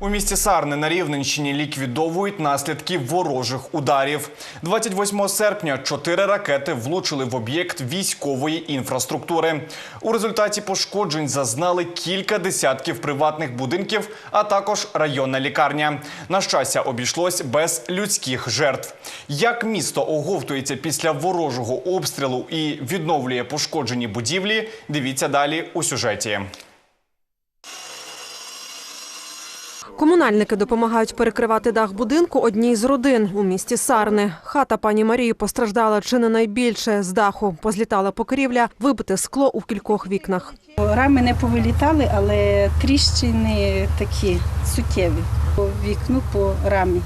У місті Сарни на Рівненщині ліквідовують наслідки ворожих ударів. 28 серпня чотири ракети влучили в об'єкт військової інфраструктури. У результаті пошкоджень зазнали кілька десятків приватних будинків, а також районна лікарня. На щастя, обійшлось без людських жертв. Як місто оговтується після ворожого обстрілу і відновлює пошкоджені будівлі, дивіться далі у сюжеті. Комунальники допомагають перекривати дах будинку одній з родин у місті Сарни. Хата пані Марії постраждала чи не найбільше з даху. Позлітала покрівля, вибите скло у кількох вікнах. Рами не повилітали, але тріщини такі суттєві по вікну, по рамі.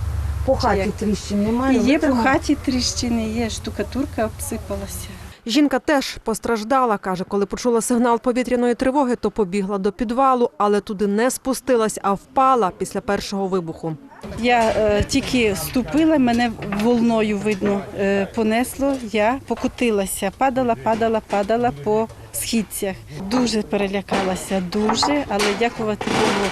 По хаті як? тріщин немає. є по хаті тріщини, є штукатурка обсипалася. Жінка теж постраждала. каже, коли почула сигнал повітряної тривоги, то побігла до підвалу, але туди не спустилась, а впала після першого вибуху. Я е, тільки ступила, мене волною видно е, понесло. Я покотилася, падала, падала, падала по східцях. Дуже перелякалася, дуже, але дякувати Богу.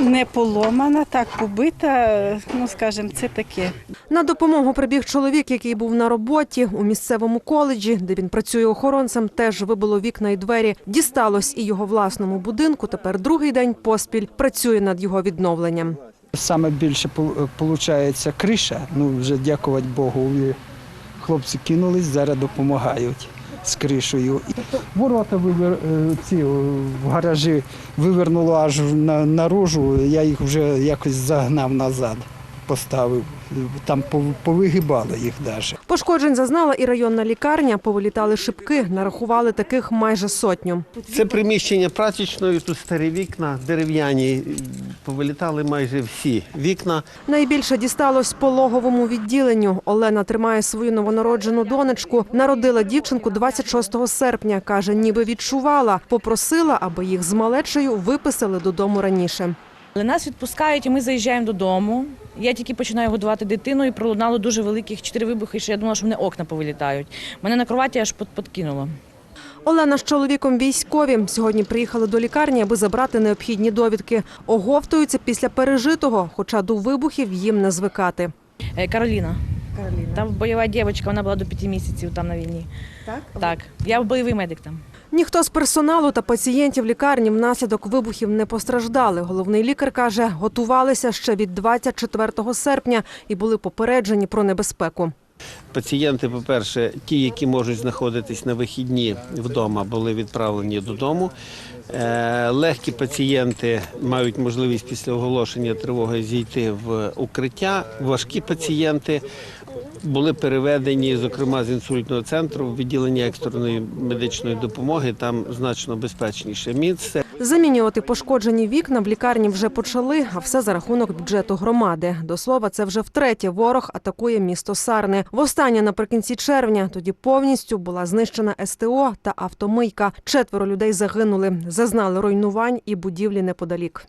Не поломана, так побита, ну скажімо, це таке. На допомогу прибіг чоловік, який був на роботі у місцевому коледжі, де він працює охоронцем. Теж вибило вікна і двері. Дісталось і його власному будинку. Тепер другий день поспіль працює над його відновленням. Саме більше виходить криша. Ну вже дякувати Богу. Хлопці кинулись, зараз допомагають з кришею. Ворота вивер, е, ці в гаражі вивернуло аж на, наружу. Я їх вже якось загнав назад, поставив. Там пов- повигибало їх навіть. Пошкоджень зазнала і районна лікарня. Повилітали шибки, нарахували таких майже сотню. Це приміщення прачечної, тут старі вікна, дерев'яні. Повилітали майже всі вікна. Найбільше дісталось пологовому відділенню. Олена тримає свою новонароджену донечку. Народила дівчинку 26 серпня. каже, ніби відчувала, попросила, аби їх з малечею виписали додому раніше. Але нас відпускають, і ми заїжджаємо додому. Я тільки починаю годувати дитину, і пролунало дуже великих чотири вибухи, що я думала, що мене окна повилітають. Мене на кроваті аж подкинуло. Олена з чоловіком військові сьогодні приїхали до лікарні, аби забрати необхідні довідки. Оговтуються після пережитого, хоча до вибухів їм не звикати. Е, Кароліна. Там бойова дівчинка, вона була до п'яти місяців там на війні. Так? Так. Я бойовий медик там. Ніхто з персоналу та пацієнтів лікарні внаслідок вибухів не постраждали. Головний лікар каже, готувалися ще від 24 серпня і були попереджені про небезпеку. Пацієнти, по-перше, ті, які можуть знаходитись на вихідні вдома, були відправлені додому. Е, Легкі пацієнти мають можливість після оголошення тривоги зійти в укриття. Важкі пацієнти були переведені, зокрема з інсультного центру, в відділення екстреної медичної допомоги. Там значно безпечніше місце. Замінювати пошкоджені вікна в лікарні вже почали, а все за рахунок бюджету громади. До слова, це вже втретє ворог атакує місто Сарни. Востаннє наприкінці червня тоді повністю була знищена СТО та автомийка. Четверо людей загинули, зазнали руйнувань і будівлі неподалік.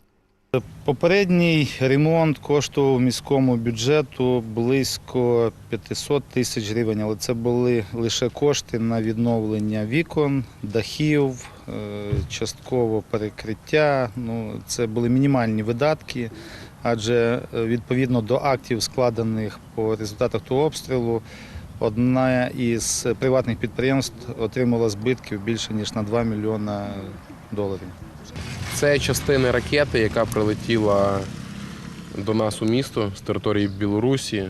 Попередній ремонт коштував міському бюджету близько 500 тисяч гривень, але це були лише кошти на відновлення вікон, дахів, е, частково перекриття. Ну, це були мінімальні видатки, адже е, відповідно до актів, складених по результатах того обстрілу, одна із приватних підприємств отримала збитків більше ніж на 2 мільйона доларів. Це частина ракети, яка прилетіла до нас у місто з території Білорусі.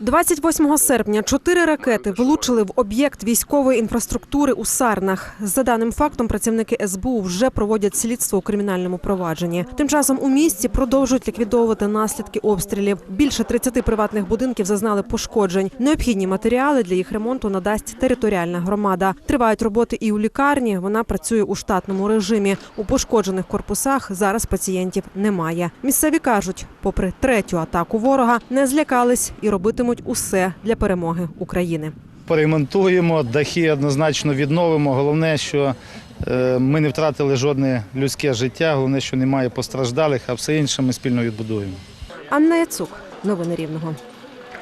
28 серпня чотири ракети влучили в об'єкт військової інфраструктури у Сарнах. За даним фактом, працівники СБУ вже проводять слідство у кримінальному провадженні. Тим часом у місті продовжують ліквідовувати наслідки обстрілів. Більше 30 приватних будинків зазнали пошкоджень. Необхідні матеріали для їх ремонту надасть територіальна громада. Тривають роботи і у лікарні. Вона працює у штатному режимі. У пошкоджених корпусах зараз пацієнтів немає. Місцеві кажуть, попри третю атаку ворога, не злякались і робитимуть усе для перемоги України. Поремонтуємо, дахи однозначно відновимо. Головне, що е, ми не втратили жодне людське життя. Головне, що немає постраждалих, а все інше ми спільно відбудуємо. Анна Яцук, новини Рівного.